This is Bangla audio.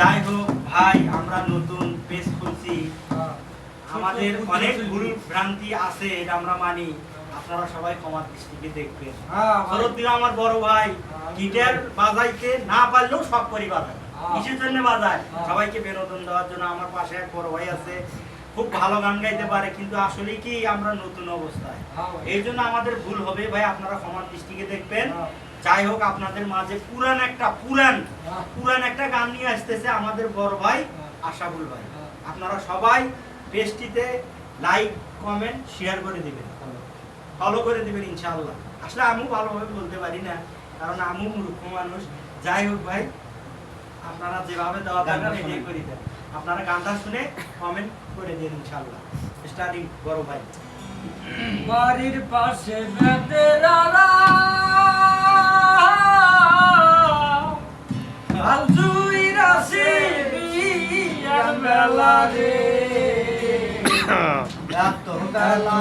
যাই হোক ভাই আমরা নতুন পেজ খুলছি। আমাদের অনেক ভুল ভ্রান্তি আছে এটা আমরা মানি। আপনারা সবাই ক্ষমা দৃষ্টিকে দেখবেন। শরৎ দিন আমার বড় ভাই গিটার বাজাইতে না পারলেও সব করি বাজায়। কিসের জন্য বাজায়? সবাইকে বিনোদন দেওয়ার জন্য আমার পাশে এক বড় ভাই আছে। খুব ভালো গান গাইতে পারে কিন্তু আসলে কি আমরা নতুন অবস্থায়। এই জন্য আমাদের ভুল হবে ভাই আপনারা ক্ষমা দৃষ্টিকে দেখবেন। যাই হোক আপনাদের মাঝে পুরান একটা পুরান পুরান একটা গান নিয়ে আসতেছে আমাদের বড় ভাই আশাবুল ভাই। আপনারা সবাই পেজটিতে লাইক কমেন্ট শেয়ার করে দিবেন। ফলো করে দিবেন ইনশাআল্লাহ। আসলে আমিও ভালোভাবে বলতে পারি না কারণ আমিও মূর্খ মানুষ। যাই হোক ভাই আপনারা যেভাবে দেওয়া গানটা শোনেন। করে দেন। আপনারা গানটা শুনে কমেন্ট করে দিন ইনশাআল্লাহ। স্টার্টিং বড় ভাই। বাড়ির পাশে বেতেরারা আলজুই রাশি বিয়ার বেলা রে রাত তো বেলা।